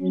చాలా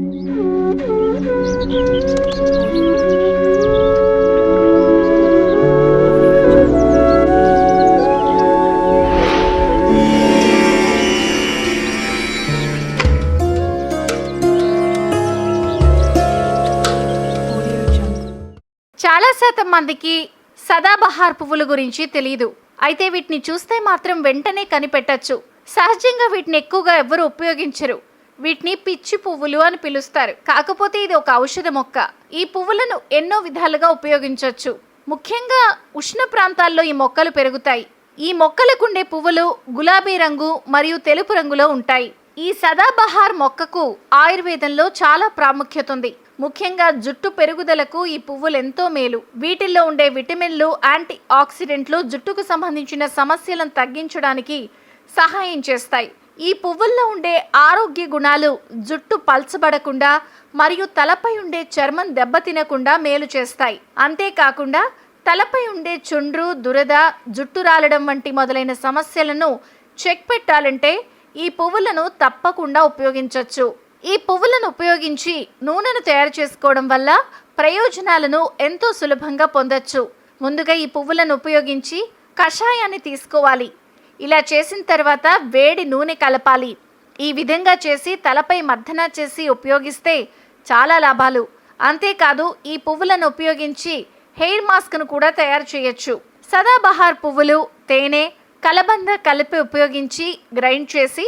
శాతం మందికి సదాబహార్ పువ్వుల గురించి తెలియదు అయితే వీటిని చూస్తే మాత్రం వెంటనే కనిపెట్టచ్చు. సహజంగా వీటిని ఎక్కువగా ఎవ్వరు ఉపయోగించరు. వీటిని పిచ్చి పువ్వులు అని పిలుస్తారు. కాకపోతే ఇది ఒక ఔషధ మొక్క. ఈ పువ్వులను ఎన్నో విధాలుగా ఉపయోగించవచ్చు ముఖ్యంగా ఉష్ణ ప్రాంతాల్లో ఈ మొక్కలు పెరుగుతాయి. ఈ మొక్కలకుండే పువ్వులు గులాబీ రంగు మరియు తెలుపు రంగులో ఉంటాయి. ఈ సదాబహార్ మొక్కకు ఆయుర్వేదంలో చాలా ప్రాముఖ్యత ఉంది. ముఖ్యంగా జుట్టు పెరుగుదలకు ఈ పువ్వులు ఎంతో మేలు. వీటిల్లో ఉండే విటమిన్లు యాంటీ ఆక్సిడెంట్లు జుట్టుకు సంబంధించిన సమస్యలను తగ్గించడానికి సహాయం చేస్తాయి. ఈ పువ్వుల్లో ఉండే ఆరోగ్య గుణాలు జుట్టు పల్చబడకుండా మరియు తలపై ఉండే చర్మం దెబ్బతినకుండా మేలు చేస్తాయి. అంతేకాకుండా తలపై ఉండే చుండ్రు దురద జుట్టు రాలడం వంటి మొదలైన సమస్యలను చెక్ పెట్టాలంటే ఈ పువ్వులను తప్పకుండా ఉపయోగించవచ్చు ఈ పువ్వులను ఉపయోగించి నూనెను తయారు చేసుకోవడం వల్ల ప్రయోజనాలను ఎంతో సులభంగా పొందొచ్చు. ముందుగా ఈ పువ్వులను ఉపయోగించి కషాయాన్ని తీసుకోవాలి. ఇలా చేసిన తర్వాత వేడి నూనె కలపాలి. ఈ విధంగా చేసి తలపై మర్దన చేసి ఉపయోగిస్తే చాలా లాభాలు. అంతేకాదు ఈ పువ్వులను ఉపయోగించి హెయిర్ మాస్క్ను కూడా తయారు చేయొచ్చు. సదాబహార్ పువ్వులు తేనె కలబంద కలిపి ఉపయోగించి గ్రైండ్ చేసి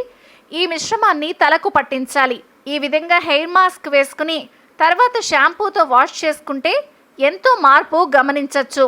ఈ మిశ్రమాన్ని తలకు పట్టించాలి. ఈ విధంగా హెయిర్ మాస్క్ వేసుకుని తర్వాత షాంపూతో వాష్ చేసుకుంటే ఎంతో మార్పు గమనించవచ్చు